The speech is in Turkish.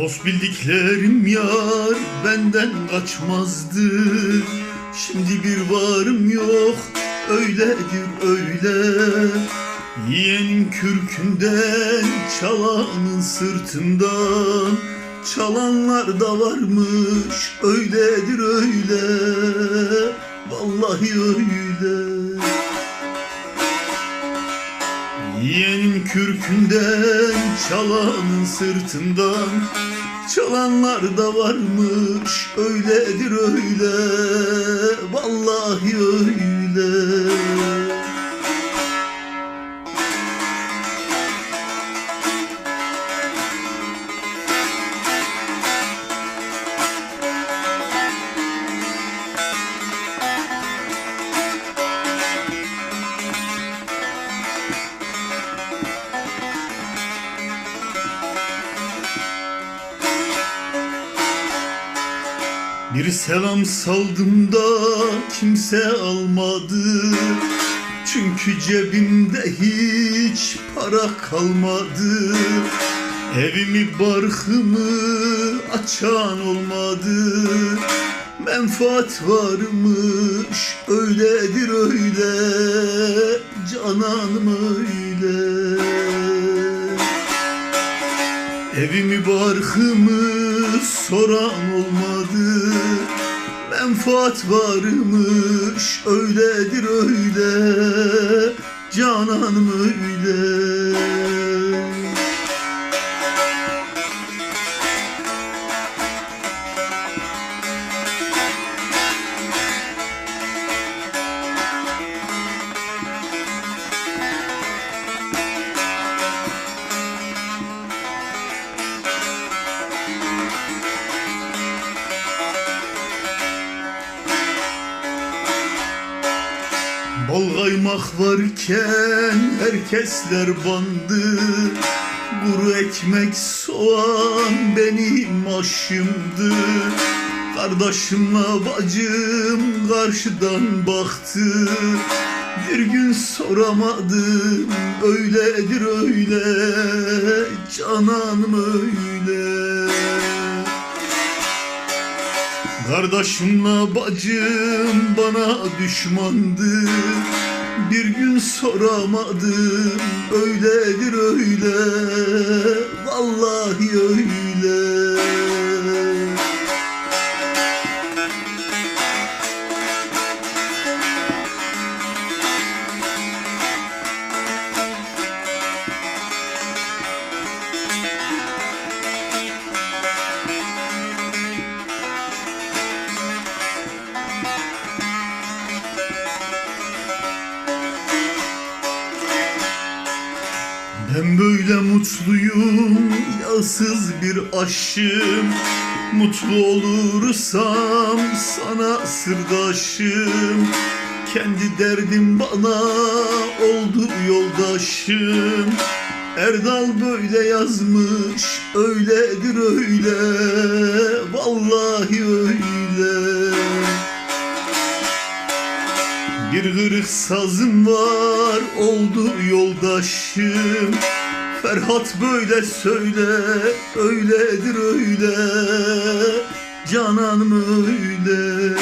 Dost bildiklerim yar benden kaçmazdı. Şimdi bir varım yok öyledir öyle. Yiyenin kürkünden çalanın sırtından. Çalanlar da varmış öyledir öyle. Vallahi öyle Yiyenin kürkünden, çalanın sırtından. Çalanlar da varmış, öyledir öyle. Vallahi öyle Bir selam saldım da kimse almadı. Çünkü cebimde hiç para kalmadı. Evimi barkımı açan olmadı. Menfaat varmış öyledir öyle. Cananım öyle. Evimi barkımı soran olmadı. Menfaat varmış öyledir öyle. Cananım öyle Bol kaymak varken herkesler bandı. Kuru ekmek soğan benim aşımdı. Kardeşimle bacım karşıdan baktı. Bir gün soramadım öyledir öyle. Cananım öyle Kardeşimle bacım bana düşmandı. Bir gün soramadım öyledir öyle. Vallahi öyle Ben böyle mutluyum yağsız bir aşım Mutlu olursam sana sırdaşım. Kendi derdim bana oldu yoldaşım. Erdal böyle yazmış öyledir öyle. Vallahi öyle. Bir kırık sazım var oldu yoldaşım. Ferhat böyle söyle öyledir öyle. Cananım öyle